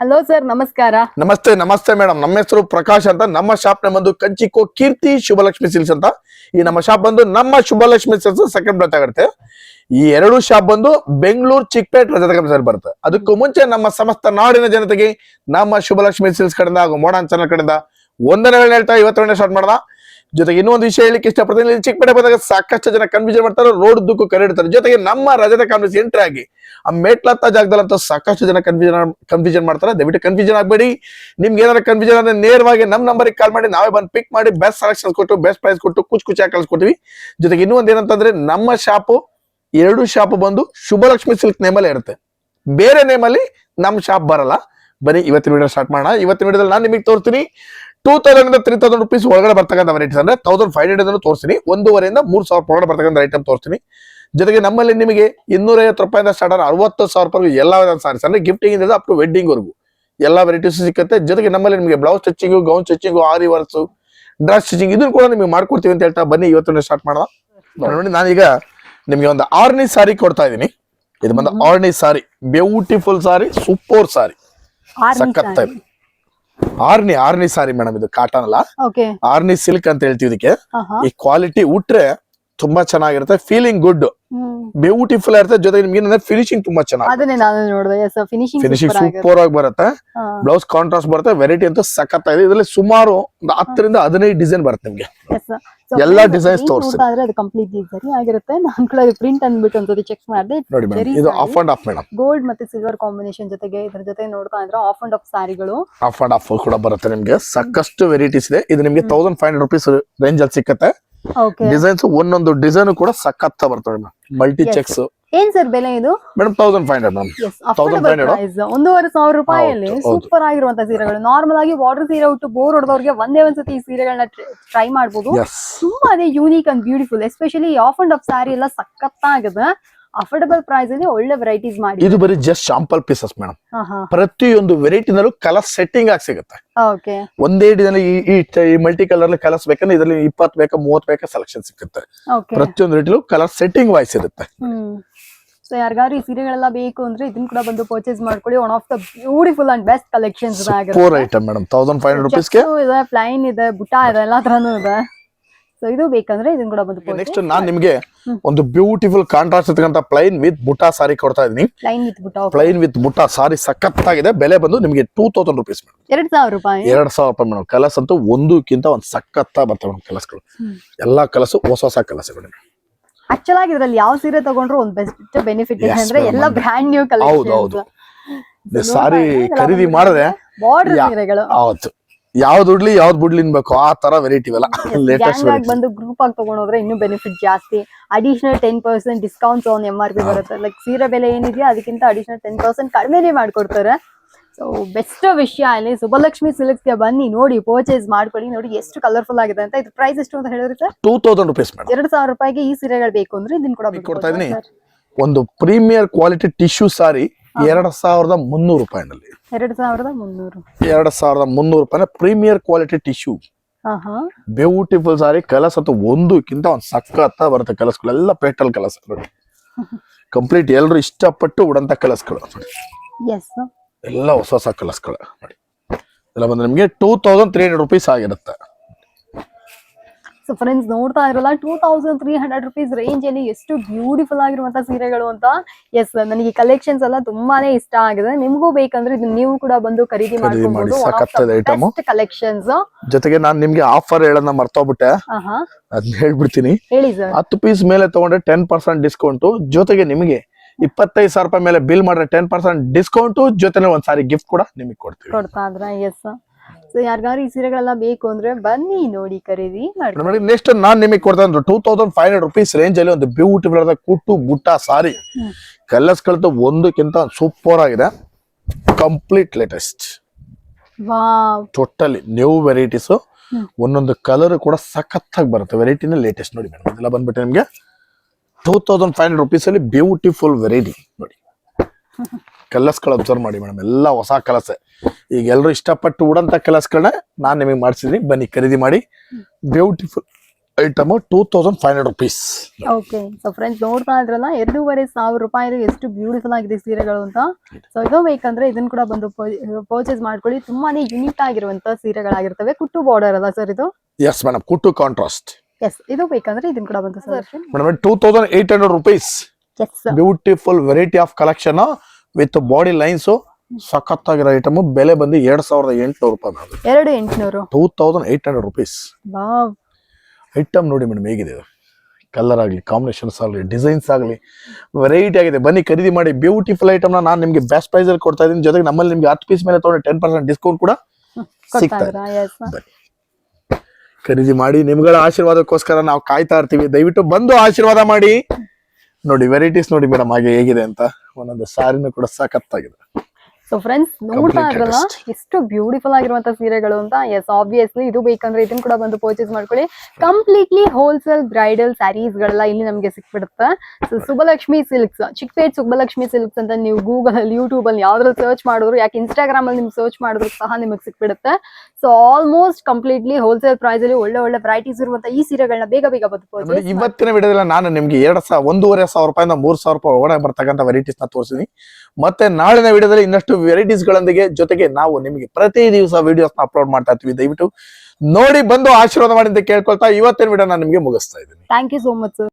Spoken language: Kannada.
ಹಲೋ ಸರ್ ನಮಸ್ಕಾರ. ನಮಸ್ತೆ ನಮಸ್ತೆ ಮೇಡಮ್. ನಮ್ಮ ಹೆಸರು ಪ್ರಕಾಶ್ ಅಂತ. ನಮ್ಮ ಶಾಪ್ನ ಬಂದು ಕಂಚಿಕೋ ಕೀರ್ತಿ ಶುಭಲಕ್ಷ್ಮಿ ಸಿಲ್ಸ್ ಅಂತ. ಈ ನಮ್ಮ ಶಾಪ್ ಬಂದು ನಮ್ಮ ಶುಭಲಕ್ಷ್ಮಿ ಸಿಲ್ಸ್ ಸೆಕೆಂಡ್ ಬ್ಲಾಕ್ ಆಗುತ್ತೆ. ಈ ಎರಡು ಶಾಪ್ ಬಂದು ಬೆಂಗಳೂರು ಚಿಕ್ಕಪೇಟ್ ರಜತ ಸರ್ ಬರುತ್ತೆ. ಅದಕ್ಕೂ ಮುಂಚೆ ನಮ್ಮ ಸಮಸ್ತ ನಾಡಿನ ಜನತೆಗೆ ನಮ್ಮ ಶುಭಲಕ್ಷ್ಮಿ ಸಿಲ್ಸ್ ಕಡೆಯಿಂದ ಹಾಗೂ ಮೋಡನ್ ಚಾನಲ್ ಕಡೆಯಿಂದ ಒಂದನೇ ಹೇಳ್ತಾ ಇವತ್ತೊಂದೇ ಸ್ಟಾರ್ಟ್ ಮಾಡೋಣ. ಜೊತೆಗೆ ಇನ್ನೊಂದು ವಿಷಯ ಹೇಳಿಕ್ಕೆ ಇಷ್ಟಪಡ್ತೀನಿ. ಚಿಕ್ಕಪೇಟೆ ಬಂದಾಗ ಸಾಕಷ್ಟು ಜನ ಕನ್ಫ್ಯೂಷನ್ ಮಾಡ್ತಾರೆ, ರೋಡ್ ದುಕ್ಕು ಕರೆಡ್ತಾರೆ ಜೊತೆಗೆ ನಮ್ಮ ರಜದ ಕಾಂಗ್ರೆಸ್ ಎಂಟ್ರಿ ಆಗಿ ಆ ಮೇಟ್ಲತ್ತ ಅಂತ ಸಾಕಷ್ಟು ಜನ ಕನ್ಫ್ಯೂಷನ್ ಕನ್ಫ್ಯೂಷನ್ ಮಾಡ್ತಾರೆ. ದಯವಿಟ್ಟು ಕನ್ಫ್ಯೂಷನ್ ಆಗಬೇಡಿ. ನಿಮ್ಗೆ ಏನಾದ್ರು ಕನ್ಫ್ಯೂಷನ್ ಅಂದ್ರೆ ನೇರವಾಗಿ ನಮ್ಮ ನಂಬರಿಗೆ ಕಾಲ್ ಮಾಡಿ, ನಾವೇ ಬಂದು ಪಿಕ್ ಮಾಡಿ ಬೆಸ್ಟ್ ಸೆಲೆಕ್ಷನ್ ಕೊಟ್ಟು ಬೆಸ್ಟ್ ಪ್ರೈಸ್ ಕೊಟ್ಟು, ಕುಚ್ ಕುಚ್ಚಾಗಿ ಕಳ್ಸಿಕೊಡ್ತೀವಿ. ಜೊತೆಗೆ ಇನ್ನೊಂದು ಏನಂತಂದ್ರೆ ನಮ್ಮ ಶಾಪು, ಎರಡು ಶಾಪ್ ಬಂದು ಶುಭಲಕ್ಷ್ಮಿ ಸಿಲ್ಕ್ ನೇಮಲ್ಲೇ ಇರುತ್ತೆ. ಬೇರೆ ನೇಮಲ್ಲಿ ನಮ್ಮ ಶಾಪ್ ಬರಲ್ಲ. ಬನ್ನಿ, ಇವತ್ತಿನ ವಿಡಿಯೋ ಸ್ಟಾರ್ಟ್ ಮಾಡೋಣ. ಇವತ್ತಿನ ವಿಡಿಯೋದಲ್ಲಿ ನಾನು ನಿಮಗೆ ತೋರಿಸ್ತೀನಿ. Two thousand three thousand rupees ಒಳಗಡೆ ಬರ್ತಕ್ಕಂಥ ವೆರೈಟೀಸ್ ಅಂದ್ರೆ ತೌಸಂಡ್ ಫೈವ್ ಹಂಡ್ರೆಡ್ ತೋರಿಸ್ತೀನಿ. ಒಂದೂವರೆಯಿಂದ ಮೂರ್ ಸಾವಿರ ಒಳಗಡೆ ಬರ್ತಕ್ಕಂಥ ಐಟಮ್ ತೋರಿಸ್ತೀನಿ. ಜೊತೆಗೆ ನಮ್ಮಲ್ಲಿ ನಿಮಗೆ ಇನ್ನೂರೈವತ್ತು ರೂಪಾಯಿಂದ ಸ್ಟಾರ್ಟ್ ಅರವತ್ತು ಸಾವಿರ ರೂಪಾಯಿ ಎಲ್ಲ ಸಾರೀಸ್ ಅಂದ್ರೆ ಗಿಫ್ಟಿಂಗ್ ಇಂದ ಅಪ್ ಟು ವೆಡ್ಡಿಂಗ್ ವರೆಗೂ ಎಲ್ಲ ವೆರೈಟೀಸ್ ಸಿಕ್ಕತ್ತೆ. ಜೊತೆಗೆ ನಮ್ಮಲ್ಲಿ ನಿಮಗೆ blouse stitching gown stitching aari works dress stitching ಇದನ್ನು ಕೂಡ ನಿಮಗೆ ಮಾಡ್ಕೊಡ್ತೀವಿ ಅಂತ ಹೇಳ್ತಾ ಬನ್ನಿ. ಇವತ್ತು ಸ್ಟಾರ್ಟ್ ಮಾಡೋಣ. ನೋಡಿ ನಾನೀಗ ನಿಮಗೆ ಒಂದು ಆರ್ನಿ ಸಾರಿ ಕೊಡ್ತಾ ಇದ್ದೀನಿ. ಇದು ಬಂದು ಆರ್ನಿ ಸಾರಿ ಬ್ಯೂಟಿಫುಲ್ ಸಾರಿ ಸೂಪರ್ ಸಾರಿ ಸಖತ್ ಆರ್ನಿ ಆರ್ನಿ ಸಾರಿ ಮೇಡಮ್ ಇದು ಕಾಟನ್ ಅಲ್ಲ. ಆರ್ನಿ ಸಿಲ್ಕ್ ಅಂತ ಹೇಳ್ತೀವಿ ಇದಕ್ಕೆ. ಈ ಕ್ವಾಲಿಟಿ ಉಟ್ರೆ ತುಂಬಾ ಚೆನ್ನಾಗಿರುತ್ತೆ ಫೀಲಿಂಗ್ ಗುಡ್ ಬ್ಯೂಟಿಫುಲ್ ಇರುತ್ತೆ ಜೊತೆಗೆ ನಿಮ್ಗೆ ಫಿನಿಶಿಂಗ್ ತುಂಬಾ ಚೆನ್ನಾಗಿ ಫಿನಿಶಿಂಗ್ ಫಿನಿಶಿಂಗ್ ಸೂಪರ್ ಆಗಿ ಬರುತ್ತೆ. ಬ್ಲೌಸ್ ಕಾಂಟ್ರಾಸ್ಟ್ ಬರುತ್ತೆ ವೆರೈಟಿ ಅಂತೂ ಸಖತ್ ಇದೆ ಇದರಲ್ಲಿ ಸುಮಾರು ಒಂದು ಹತ್ತರಿಂದ ಹದಿನೈದು ಡಿಸೈನ್ ಬರುತ್ತೆ ನಿಮ್ಗೆ. ಎಲ್ಲಾ designs ತೋರ್ಸಿ. ಆದ್ರೆ ಅದು ಕಂಪ್ಲೀಟ್ ಸರಿ ಆಗಿರುತ್ತೆ. ನಾನು ಕೂಡ ಪ್ರಿಂಟ್ ಅಂದ್ಬಿಟ್ಟು ಒಂದ್ಸತಿ ಚೆಕ್ ಮಾಡಿದೆ. ನೋಡಿ ಮೇಡಮ್ ಇದು half and half madam gold ಮತ್ತೆ ಸಿಲ್ವರ್ ಕಾಂಬಿನೇಷನ್ ಜೊತೆಗೆ ಇದ್ರ ಜೊತೆ ನೋಡ್ತಾ ಇದ್ರೆ ಆಫ್ ಅಂಡ್ ಆಫ್ ಸಾರಿಗಳು ಆಫ್ ಅಂಡ್ ಆಫ್ ಕೂಡ ಬರುತ್ತೆ ನಿಮ್ಗೆ. ಸಾಕಷ್ಟು ವೆರೈಟೀಸ್ ಇದೆ. ಇದು ನಿಮ್ಗೆ thousand five hundred rupees range ಅಲ್ಲಿ ಸಿಕ್ಕತ್ತೆ. ಓಕೆ ಡಿಸೈನ್ಸ್ ಒಂದೊಂದು ಡಿಸೈನ್ ಕೂಡ ಸಕ್ಕತ್ತ ಬರ್ತವೆ ಮಲ್ಟಿ Yes. ಚೆಕ್ಸ್ ಏನ್ ಸರ್ ಬೆಲೆ ಇದು? Madam thousand five hundred ma'am 1500 affordable ಒಂದೂವರೆ ಸಾವಿರ ರೂಪಾಯಿಯಲ್ಲಿ. ಸೂಪರ್ ಆಗಿರುವಂತ ಸೀರೆಗಳು. ನಾರ್ಮಲ್ ಆಗಿ ವಾಟರ್ ಸೀರೆ ಉಟ್ಟು ಬೋರ್ ಹೊಡೆದವ್ರಿಗೆ ಒಂದೇ ಒಂದ್ಸತಿ ಈ ಸೀರೆಗಳನ್ನ ಟ್ರೈ ಮಾಡಬಹುದು ತುಂಬಾ ತುಂಬಾನೇ unique and beautiful especially half and half sari ಎಲ್ಲ ಸಖತ್ತಾಗಿದೆ. ಅಫೋರ್ಡಬಲ್ ಪ್ರೈಸ್ ಅಲ್ಲಿ ಒಳ್ಳೆ ವೆರೈಟೀಸ್ ಮಾಡಿ. ಇದು ಬರೀ ಜಸ್ಟ್ ಶಾಂಪಲ್ ಪೀಸಸ್ ಮೇಡಮ್ ಪ್ರತಿಯೊಂದು ವೆರೈಟಿನಲ್ಲೂ ಕಲರ್ ಸೆಟ್ಟಿಂಗ್ ಆಗಿ ಸಿಗುತ್ತೆ. ಒಂದೇ ಡಿಸೈನ್ ಈ ಮಲ್ಟಿ ಕಲರ್ ಕಲರ್ಸ್ ಬೇಕಂದ್ರೆ ಇದರಲ್ಲಿ ಇಪ್ಪತ್ತು ಬೇಕಾ ಮೂವತ್ತು ಬೇಕಾ ಸೆಲೆಕ್ಷನ್ ಸಿಗುತ್ತೆ. ಪ್ರತಿಯೊಂದು ರೇಟಿಲು ಕಲರ್ ಸೆಟ್ಟಿಂಗ್ ವೈಸ್ ಇರುತ್ತೆ. ಸೊ ಯಾರಿಗಾದ್ರು ಈ ಸೀರೆಗಳೆಲ್ಲ ಬೇಕು ಅಂದ್ರೆ ಇದನ್ನ ಕೂಡ ಬಂದು ಪರ್ಚೇಸ್ ಮಾಡ್ಕೊಳ್ಳಿ. One of the beautiful and best collections for item madam thousand five hundred ರುಪೀಸ್ಗೆ ಇದೆ ಪ್ಲೈನ್ ಇದೆ ಬುಟ್ಟ ಇದೆ ಎಲ್ಲಾ ತರನು ಇದೆ. ಸೊ ಇದು ಬೇಕಂದ್ರೆ ಇದನ್ನ ಕೂಡ ಬಂದು ನೆಕ್ಸ್ಟ್ ನಾನ್ ನಿಮಗೆ ಒಂದು ಬ್ಯೂಟಿಫುಲ್ ಕಾಂಟ್ರಾಸ್ಟ್ ಇರ್ತಕ್ಕಂಥ ಪ್ಲೈನ್ ವಿತ್ ಬುಟಾ ಸಾರಿ ಕೊಡ್ತಾ ಇದೀನಿ plain with buta plain with buta sari ಸಖತ್ತಾಗಿದೆ. ಬೆಲೆ ಬಂದು ನಿಮಗೆ ಟೂ ತೌಸಂಡ್ ರುಪೀಸ್ ಎರಡ್ ಸಾವಿರ ರೂಪಾಯಿ? ಎರಡ್ ಸಾವಿರ ರೂಪಾಯಿ ಮೇಡಮ್ ಕಲಸ್ ಅಂತೂ ಒಂದಕ್ಕಿಂತ ಒಂದು ಸಖತ್ತ ಬರ್ತವೆ ಮೇಡಮ್ ಕಲಸ್ಗಳು. ಎಲ್ಲಾ ಕಲಸು ಹೊಸ ಹೊಸ ಕಲಸಗಳು ಆಕ್ಚುಲ್ ಆಗಿ ಇದ್ರಲ್ಲಿ ಯಾವ ಸೀರೆ ತಗೊಂಡ್ರು ಒಂದ್ ಬೆಸ್ಟ್ ಬೆನಿಫಿಟ್ ಇದೆ ಅಂದ್ರೆ. ಎಲ್ಲ ಬ್ರ್ಯಾಂಡ್ ನ್ಯೂ ಕಲೆಕ್ಷನ್. ಸಾರಿ ಖರೀದಿ ಮಾಡಿದ್ರೆ ಬಾರ್ಡರ್ ಸೀರೆಗಳು. ಹೌದು. ಯಾವ್ದು ಉಡ್ಲಿ ಯಾವ್ದು ಬಿಡ್ಲಿ ಅನ್ಬೇಕು ಆ ತರ ವೆರೈಟಿ ಇವೆಲ್ಲ. ಲೇಟೆಸ್ಟ್ ಬಂದು ಗ್ರೂಪ್ ಆಗಿ ತಗೊಂಡೋದ್ರೆ ಇನ್ನೂ ಬೆನಿಫಿಟ್ ಜಾಸ್ತಿ. Additional ten percent discounts on M R P ಬರುತ್ತೆ. ಲೈಕ್ ಸೀರೆ ಬೆಲೆ ಏನಿದೆಯಾ ಅದಕ್ಕಿಂತ ಅಡಿಷನಲ್ ಟೆನ್ ಪರ್ಸೆಂಟ್ ಕಡಿಮೆನೇ ಮಾಡ್ಕೊಡ್ತಾರೆ. ಸೊ ಬೆಸ್ಟ್ ವಿಷಯ ಅಲ್ಲಿ ಸುಬ್ಬಲಕ್ಷ್ಮಿ ಸಿಲ್ಕ್ಸ್ಗೆ ಬನ್ನಿ ನೋಡಿ ಪರ್ಚೇಸ್ ಮಾಡ್ಕೊಳ್ಳಿ ನೋಡಿ ಎಷ್ಟು ಕಲರ್ಫುಲ್ ಆಗಿದೆ ಅಂತ. ಇದು ಪ್ರೈಸ್ ಎಷ್ಟು ಅಂತ ಹೇಳಿದ್ರೆ sir? Two thousand rupees madam ಎರಡು ಸಾವಿರ ರೂಪಾಯಿಗೆ ಈ ಸೀರೆಗಳು ಬೇಕು ಅಂದ್ರೆ ಇದನ್ನ ಕೂಡ ಕೊಡ್ತಾ ಇದೀನಿ. ಒಂದು ಪ್ರೀಮಿಯರ್ ಕ್ವಾಲಿಟಿ ಟಿಶ್ಯೂ ಸಾರಿ ಎರಡ್ ಸಾವಿರದ ಮುನ್ನೂರು ರೂಪಾಯಿನಲ್ಲಿ. ಎರಡು ಸಾವಿರದ ಮುನ್ನೂರು. ಎರಡ್ ಸಾವಿರದ ಮುನ್ನೂರು ರೂಪಾಯಿನ premier quality tissue beautiful sari colours ಅಂತೂ ಒಂದಕ್ಕಿಂತ ಒಂದು ಸಖತ್ತ ಬರುತ್ತೆ ಕಲಸ್ಗಳು. ಎಲ್ಲ ಪೇಟಲ್ ಕಲರ್ಸ್ ನೋಡಿ ಕಂಪ್ಲೀಟ್ ಎಲ್ಲರೂ ಇಷ್ಟಪಟ್ಟು ಉಡಂತ ಕಲಸ್ಗಳು. ಎಸ್ ಎಲ್ಲ ಹೊಸ ಹೊಸ ಕಲರ್ಸ್ಗಳು ನೋಡಿ. ಎಲ್ಲ ಬಂದ್ರೆ ನಿಮಗೆ two thousand three hundred rupees ಆಗಿರುತ್ತೆ. ಸೊ ಫ್ರೆಂಡ್ಸ್ ನೋಡ್ತಾ ಇರಲ್ಲ two thousand three hundred rupees range ಅಲ್ಲಿ ಎಷ್ಟು ಬ್ಯೂಟಿಫುಲ್ ಆಗಿರುವಂತಹ ಸೀರೆಗಳು ಅಂತ. ಎಸ್ ನನಗೆ ಕಲೆಕ್ಷನ್ಸ್ ಎಲ್ಲ ತುಂಬಾನೇ ಇಷ್ಟ ಆಗಿದೆ. ನಿಮಗೂ ಬೇಕಂದ್ರೆ ಇದನ್ನ ನೀವು ಕೂಡ ಬಂದು ಖರೀದಿ ಖರೀದಿ ಮಾಡಿ, ಮಾಡ್ಕೊಬಹುದು ಕಲೆಕ್ಷನ್ಸ್ ಜೊತೆಗೆ ನಾನು ನಿಮ್ಗೆ ಆಫರ್ ಹೇಳೋದನ್ನ ಮರ್ತೋಗ್ಬಿಟ್ಟೆ. ಅದನ್ನ ಹೇಳ್ಬಿಡ್ತೀನಿ. ಹೇಳಿ ಸರ್ ಹತ್ತು ಪೀಸ್ ಮೇಲೆ ತಗೊಂಡ್ರೆ ಟೆನ್ ಪರ್ಸೆಂಟ್ ಡಿಸ್ಕೌಂಟ್ ಜೊತೆಗೆ ನಿಮಗೆ ಇಪ್ಪತ್ತೈದು ಸಾವಿರ ರೂಪಾಯಿ ಮೇಲೆ ಬಿಲ್ ಮಾಡಿದ್ರೆ ಟೆನ್ ಪರ್ಸೆಂಟ್ ಡಿಸ್ಕೌಂಟ್ ಜೊತೆನೆ ಒಂದ್ ಸಾರಿ ಗಿಫ್ಟ್ ಕೂಡ ನಿಮಗೆ ಕೊಡ್ತೀವಿ. ಕೊಡ್ತಾ ಇದ್ರ? ಎಸ್ ಸೊ ಯಾರಿಗಾರು ಈ ಸೀರೆಗಳೆಲ್ಲ ಬೇಕು ಅಂದ್ರೆ ಬನ್ನಿ ನೋಡಿ ಖರೀದಿ ಮಾಡಿ ನೋಡಿ ನೆಕ್ಸ್ಟ್ ನಾನ್ ನಿಮಗೆ ಕೊಡ್ತಾ ಅಂದ್ರೆ two thousand five hundred rupees range ಅಲ್ಲಿ ಒಂದು ಬ್ಯೂಟಿಫುಲ್ ಆದ ಕುಟ್ಟು ಗುಟ್ಟ ಸಾರಿ. ಕಲರ್ಸ್ ಕಳೆದು ಒಂದಕ್ಕಿಂತ ಸೂಪರ್ ಆಗಿದೆ. Complete latest totally new varieties ಒಂದೊಂದು ಕಲರ್ ಕೂಡ ಸಖತ್ತಾಗಿ ಬರುತ್ತೆ. ವೆರೈಟಿನ ಲೇಟೆಸ್ಟ್ ನೋಡಿ ಮೇಡಮ್. ಇದೆಲ್ಲ ಬಂದ್ಬಿಟ್ಟು ನಿಮಗೆ two thousand five hundred rupees ಅಲ್ಲಿ ಬ್ಯೂಟಿಫುಲ್ ವೆರೈಟಿ ನೋಡಿ. ಕಲರ್ಸ್ಗಳು ಅಬ್ಸರ್ವ್ ಮಾಡಿ ಮೇಡಮ್ ಎಲ್ಲ ಹೊಸ ಕಲಸೆ. ಈಗ ಎಲ್ಲರೂ ಇಷ್ಟಪಟ್ಟು ಉಡಂತ ಕಲರ್ಸ್ಗಳನ್ನ ನಾನು ನಿಮಗೆ ಮಾಡಿಸಿದೀನಿ. ಬನ್ನಿ ಖರೀದಿ ಮಾಡಿ. Beautiful item two thousand five hundred rupees okay so friends ನೋಡ್ತಾ ಇದ್ರಲ್ಲ ಎರಡೂವರೆ ಸಾವಿರ ರೂಪಾಯಿ ಎಷ್ಟು ಬ್ಯೂಟಿಫುಲ್ ಆಗಿದೆ ಸೀರೆಗಳು ಅಂತ. ಸೊ ಇದು ಬೇಕಂದ್ರೆ ಇದನ್ನ ಕೂಡ ಬಂದು ಪರ್ಚೇಸ್ ಮಾಡ್ಕೊಳ್ಳಿ. ತುಂಬಾನೇ ಯುನಿಕ್ ಆಗಿರುವಂತ ಸೀರೆಗಳಾಗಿರ್ತವೆ. ಕುಟ್ಟು ಬಾರ್ಡರ್ ಅಲ್ಲ ಸರ್ ಇದು? ಎಸ್ ಮೇಡಮ್ ಕುಟ್ಟು ಕಾಂಟ್ರಾಸ್ಟ್ ಎಸ್ ಇದು ಬೇಕಂದ್ರೆ ಇದನ್ನ ಕೂಡ ಬಂತು sir madam two thousand eight hundred rupees yes beautiful variety of collection with body lines ಸಖತ್ತಾಗಿರೋ item ಬೆಲೆ ಬಂದು ಎರಡ್ ಸಾವಿರದ ಎಂಟುನೂರು ರೂಪಾಯಿ ಎರಡು ಎಂಟುನೂರು. Two thousand eight hundred rupees item ನೋಡಿ ಮೇಡಮ್ ಹೇಗಿದೆ ಕಲರ್ ಆಗಲಿ ಕಾಂಬಿನೇಷನ್ಸ್ ಆಗಲಿ ಡಿಸೈನ್ಸ್ ಆಗಲಿ ವೆರೈಟಿ ಆಗಿದೆ. ಬನ್ನಿ ಖರೀದಿ ಮಾಡಿ. ಬ್ಯೂಟಿಫುಲ್ ಐಟಮ್ನ ನಾನು ನಿಮಗೆ ಬೆಸ್ಟ್ ಪ್ರೈಸಲ್ಲಿ ಕೊಡ್ತಾ ಇದ್ದೀನಿ. ಜೊತೆಗೆ ನಮ್ಮಲ್ಲಿ ನಿಮಗೆ ಹತ್ತು ಪೀಸ್ ಮೇಲೆ ತೊಗೊಂಡ್ರೆ ಟೆನ್ ಪರ್ಸೆಂಟ್ ಡಿಸ್ಕೌಂಟ್ ಕೂಡ ಸಿಗ್ತಾ ಇದೆ. ಖರೀದಿ ಮಾಡಿ ನಿಮ್ಗಳ ಆಶೀರ್ವಾದಕ್ಕೋಸ್ಕರ ನಾವು ಕಾಯ್ತಾ ಇರ್ತೀವಿ. ದಯವಿಟ್ಟು ಬಂದು ಆಶೀರ್ವಾದ ಮಾಡಿ. ನೋಡಿ ವೆರೈಟೀಸ್ ನೋಡಿ ಮೇಡಮ್ ಹಾಗೆ ಹೇಗಿದೆ ಅಂತ ಒಂದೊಂದು ಸಾರಿನೂ ಕೂಡ ಸಖತ್ತಾಗಿದೆ. ಸೊ ಫ್ರೆಂಡ್ಸ್ ನೋಡ್ತಾ ಇದ್ರಲ್ಲ ಎಷ್ಟು ಬ್ಯೂಟಿಫುಲ್ ಆಗಿರುವಂತ ಸೀರೆಗಳು ಅಂತ. ಎಸ್ ಆಬ್ವಿಯಸ್ಲಿ ಇದು ಬೇಕಂದ್ರೆ ಇದನ್ನ ಕೂಡ ಬಂದು ಪರ್ಚೇಸ್ ಮಾಡ್ಕೊಳ್ಳಿ. ಕಂಪ್ಲೀಟ್ಲಿ ಹೋಲ್ಸೇಲ್ ಬ್ರೈಡಲ್ ಸ್ಯಾರೀಸ್ ಗಳೆಲ್ಲ ಇಲ್ಲಿ ನಮಗೆ ಸಿಕ್ಬಿಡುತ್ತೆ. So Subbalakshmi silks Chickpet Subbalakshmi silks ಅಂತ ನೀವು ಗೂಗಲ್ ಅಲ್ಲಿ ಯೂಟ್ಯೂಬ್ ಅಲ್ಲಿ ಯಾವ್ದ್ರಲ್ಲಿ ಸರ್ಚ್ ಮಾಡಿದ್ರು ಯಾಕೆ ಇನ್ಸ್ಟಾಗ್ರಾಮ್ ಅಲ್ಲಿ ನಿಮ್ಗೆ ಸರ್ಚ್ ಮಾಡಿದ್ರು ಸಹ ನಿಮಗೆ ಸಿಕ್ಬಿಡುತ್ತೆ. So almost completely wholesale price ಅಲ್ಲಿ ಒಳ್ಳೆ ಒಳ್ಳೆ ವೆರೈಟೀಸ್ ಇರುವಂತ ಈ ಸೀರೆಗಳನ್ನ ಬೇಗ ಬೇಗ ಬಂದು ಇವತ್ತಿನ ವಿಡಿಯೋದಲ್ಲಿ ನಾನು ನಿಮ್ಗೆ ಎರಡ್ ಸಾವಿರ ಒಂದೂವರೆ ಸಾವಿರ ರೂಪಾಯಿಂದ ಮೂರ್ ಸಾವಿರ ರೂಪಾಯಿ ಒಳಗಡೆ ಬರ್ತಕ್ಕಂಥ ವೆರೈಟೀಸ್ನ ತೋರಿಸಿನಿ ಮತ್ತೆ ನಾಳಿನ ವಿಡಿಯೋದಲ್ಲಿ ಇನ್ನಷ್ಟು ವೆರೈಟೀಸ್ ಗಳೊಂದಿಗೆ ಜೊತೆಗೆ ನಾವು ನಿಮಗೆ ಪ್ರತಿ ದಿವಸ ವಿಡಿಯೋಸ್ ಅಪ್ಲೋಡ್ ಮಾಡ್ತಾ ಇರ್ತೀವಿ. ದಯವಿಟ್ಟು ನೋಡಿ, ಬಂದು ಆಶೀರ್ವಾದ ಮಾಡಿ ಅಂತ ಕೇಳ್ಕೊಳ್ತಾ ಇವತ್ತಿನ ವಿಡಿಯೋ ನಾನು ನಿಮಗೆ ಮುಗಿಸ್ತಾ ಇದ್ದೀನಿ. Thank you so much